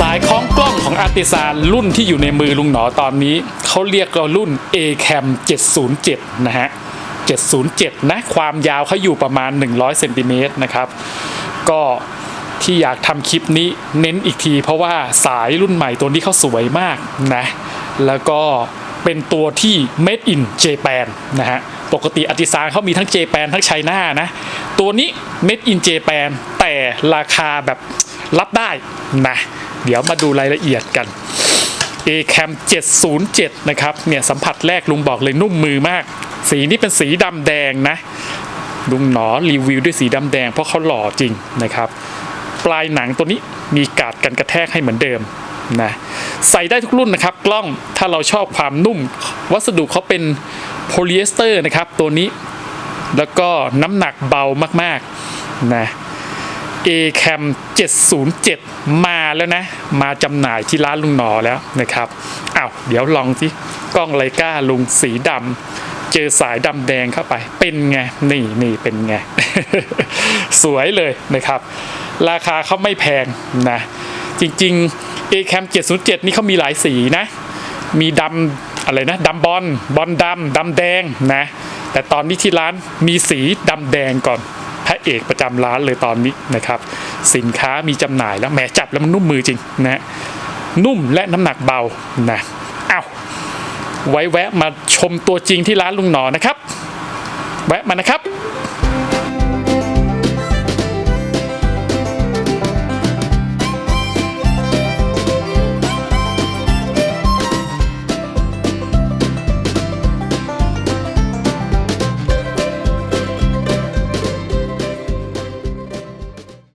สายของอาร์ติซานรุ่นที่อยู่ในมือลุงหนอตอนนี้ เขาเรียกว่ารุ่น A-Cam 707 นะฮะ 707 นะ ความยาวเขาอยู่ประมาณ 100เซนติเมตรนะครับ ก็ที่อยากทำคลิปนี้เน้นอีกที เพราะว่าสายรุ่นใหม่ตัวนี้เขาสวยมากนะ แล้วก็เป็นตัวที่ made in Japan นะฮะ ปกติอาติซานเขามีทั้ง Japan ทั้งไชน่านะ ตัวนี้ made in Japan แต่ราคาแบบรับได้นะ เดี๋ยวมาดูรายละเอียดกัน A-Cam 707 นะครับ เนี่ยสัมผัสแรกลุงบอกเลยนุ่มมือมาก สีนี้เป็นสีดำแดงนะ ลุงหนอรีวิวด้วยสีดำแดงเพราะเขาหล่อจริงนะครับ ปลายหนังตัวนี้มีกาดกันกระแทกให้เหมือนเดิมนะใส่ได้ทุกรุ่นนะครับ กล้องถ้าเราชอบความนุ่ม วัสดุเขาเป็นโพลีเอสเตอร์นะครับ ตัวนี้ แล้วก็น้ำหนักเบามากๆนะ A-Cam 707 มาแล้วนะ มาจำหน่ายที่ร้านลุงหนอแล้วนะครับอ้าวเดี๋ยวลองสิกล้องไลกาลุงสีดำเจอสายดำแดงเข้าไป เป็นไง นี่นี่เป็นไง สวยเลยนะครับ ราคาเขาไม่แพงนะ จริงๆ A-Cam 707 นี่เขามีหลายสีนะ มีดำอะไรนะดำบอลบอลดำดำแดงนะ แต่ตอนนี้ที่ร้านมีสีดำแดงก่อน พระเอกประจำร้านเลยตอนนี้นะครับ สินค้ามีจำหน่ายแล้วแหมจับแล้วมันนุ่มมือจริงนะนุ่มและน้ำหนักเบานะเอ้าไว้แวะมาชมตัวจริงที่ร้านลุงหนอนะครับ แวะมานะครับ